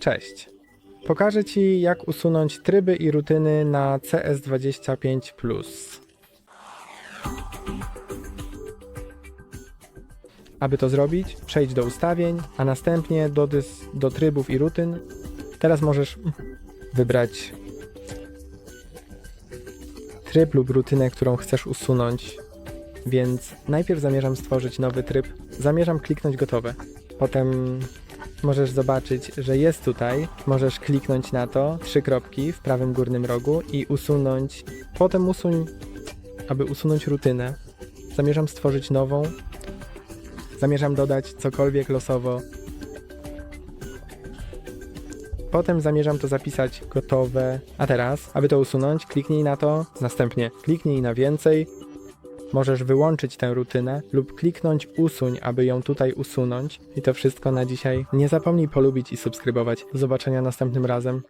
Cześć. Pokażę Ci, jak usunąć tryby i rutyny na CS25. Aby to zrobić, przejdź do ustawień, a następnie do, dys- do trybów i rutyn. Teraz możesz wybrać tryb lub rutynę, którą chcesz usunąć. Więc najpierw zamierzam stworzyć nowy tryb. Zamierzam kliknąć gotowe. Potem możesz zobaczyć, że jest tutaj. Możesz kliknąć na to, trzy kropki w prawym górnym rogu i usunąć. Potem usuń, aby usunąć rutynę. Zamierzam stworzyć nową. Zamierzam dodać cokolwiek losowo. Potem zamierzam to zapisać gotowe. A teraz, aby to usunąć, kliknij na to, następnie kliknij na więcej. Możesz wyłączyć tę rutynę lub kliknąć usuń, aby ją tutaj usunąć. I to wszystko na dzisiaj. Nie zapomnij polubić i subskrybować. Do zobaczenia następnym razem.